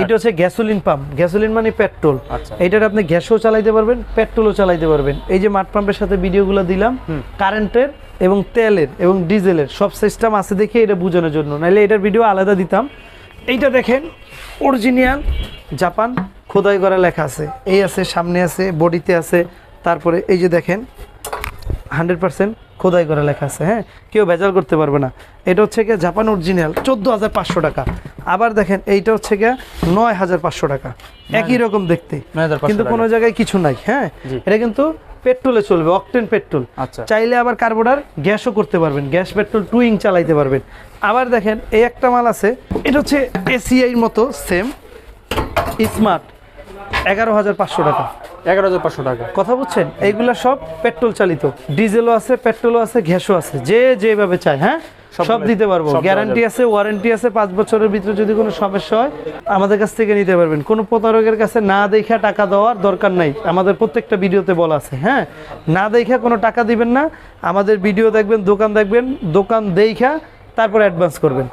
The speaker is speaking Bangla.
এইটা হচ্ছে গ্যাসোলিন পাম্প গ্যাসোলিন মানে পেট্রোল আচ্ছা। এইটার আপনি গ্যাসও চালাইতে পারবেন পেট্রোলও চালাইতে পারবেন। এই যে মাঠ পাম্পের সাথে ভিডিওগুলো দিলাম কারেন্টের এবং তেলের এবং ডিজেলের সব সিস্টেম আছে দেখে এটা বোঝানোর জন্য। নাহলে এটার ভিডিও আলাদা দিতাম। এইটা দেখেন অরিজিনাল জাপান খোদাই করা লেখা আছে। এই আছে সামনে আছে বডিতে আছে। তারপরে এই যে দেখেন হান্ড্রেড পার্সেন্ট খোদাই করা লেখা আছে হ্যাঁ? কেউ ভেজাল করতে পারবে না। এটা হচ্ছে কি জাপান অরিজিনাল চোদ্দ হাজার পাঁচশো টাকা। আবার দেখেন এইটা হচ্ছে গিয়া নয় হাজার পাঁচশো টাকা। একই রকম দেখতে। কিন্তু কোনো জায়গায় কিছু নাই হ্যাঁ? এটা কিন্তু পেট্রোলে চলবে অকটেন পেট্রোল। আচ্ছা। চাইলে আবার কার্বোডার গ্যাসও করতে পারবেন গ্যাস পেট্রোল টুইং চালাইতে পারবেন। আবার দেখেন এই একটা মাল আছে এটা হচ্ছে এসিআইর মতো সেম স্মার্ট এগারো হাজার পাঁচশো টাকা। এগারো হাজার পাঁচশো টাকা। কথা বুঝছেন? এইগুলা সব পেট্রোল চালিত। ডিজেলও আছে পেট্রোলও আছে গ্যাসও আছে যে যেভাবে চায় হ্যাঁ? সব দিতে পারব। গ্যারান্টি আছে ওয়ারেন্টি আছে পাঁচ বছরের ভিতরে যদি কোনো সমস্যা হয় আমাদের কাছ থেকে নিতে পারবেন। কোনো প্রতারকের কাছে না দেখা টাকা দেওয়ার দরকার নাই। আমাদের প্রত্যেকটা ভিডিওতে বলা আছে হ্যাঁ? না দেখা কোনো টাকা দিবেন না। আমাদের ভিডিও দেখবেন দোকান দেখবেন দোকান দেখা তারপর অ্যাডভান্স করবেন।